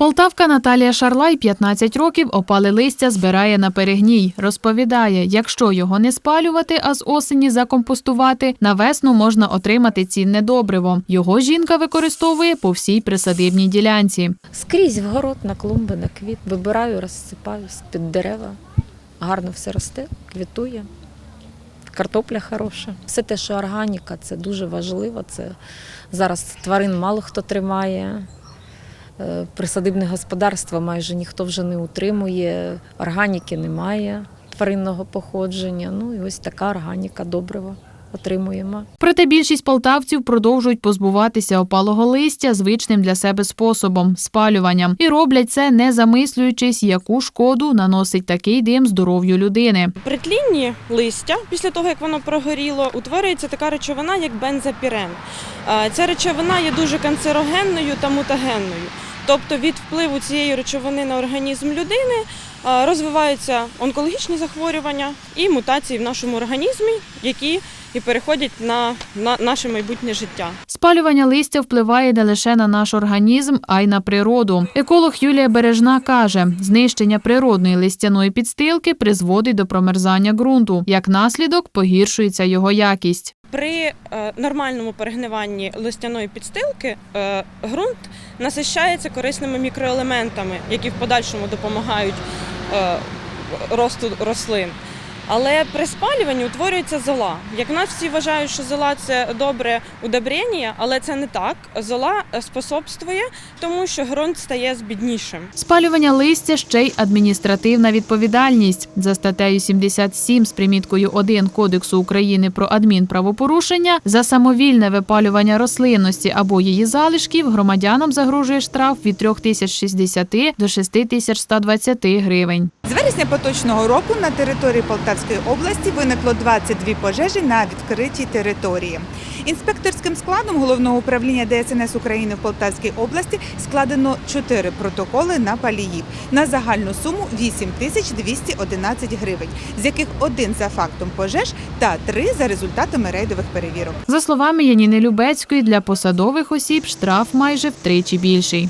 Полтавка Наталія Шарлай 15 років опали листя збирає на перегній. Розповідає, якщо його не спалювати, а з осені закомпостувати, на весну можна отримати цінне добриво. Його жінка використовує по всій присадибній ділянці. Скрізь в город, на клумби, на квіт. Вибираю, розсипаю з-під дерева. Гарно все росте, квітує. Картопля хороша. Все те, що органіка, це дуже важливо. Це зараз тварин мало хто тримає. Е, Присадибне господарство майже ніхто вже не утримує, органіки немає тваринного походження. Ну і ось така органіка добрива отримуємо. Проте більшість полтавців продовжують позбуватися опалого листя звичним для себе способом спалюванням, і роблять це не замислюючись, яку шкоду наносить такий дим здоров'ю людини. При тлінні листя, після того як воно прогоріло, утворюється така речовина, як бензопірен. Е, Ця речовина є дуже канцерогенною та мутагенною. Тобто від впливу цієї речовини на організм людини розвиваються онкологічні захворювання і мутації в нашому організмі, які і переходять на наше майбутнє життя. Спалювання листя впливає не лише на наш організм, а й на природу. Еколог Юлія Бережна каже, знищення природної листяної підстилки призводить до промерзання ґрунту. Як наслідок погіршується його якість. При е, нормальному перегниванні листяної підстилки е, ґрунт насищається корисними мікроелементами, які в подальшому допомагають е, росту рослин. Але при спалюванні утворюється зола. Як нас всі вважають, що зола це добре удобрення, але це не так. Зола способствує тому, що ґрунт стає збіднішим. Спалювання листя ще й адміністративна відповідальність. За статтею 77 з приміткою 1 Кодексу України про адмінправопорушення за самовільне випалювання рослинності або її залишків громадянам загрожує штраф від 3060 до 6120 гривень. З вересня поточного року на території Полтавської області виникло 22 пожежі на відкритій території. Інспекторським складом головного управління ДСНС України в Полтавській області складено 4 протоколи на паліїв на загальну суму 8 тисяч 211 гривень, з яких один за фактом пожеж та три за результатами рейдових перевірок. За словами Яніни Любецької, для посадових осіб штраф майже втричі більший.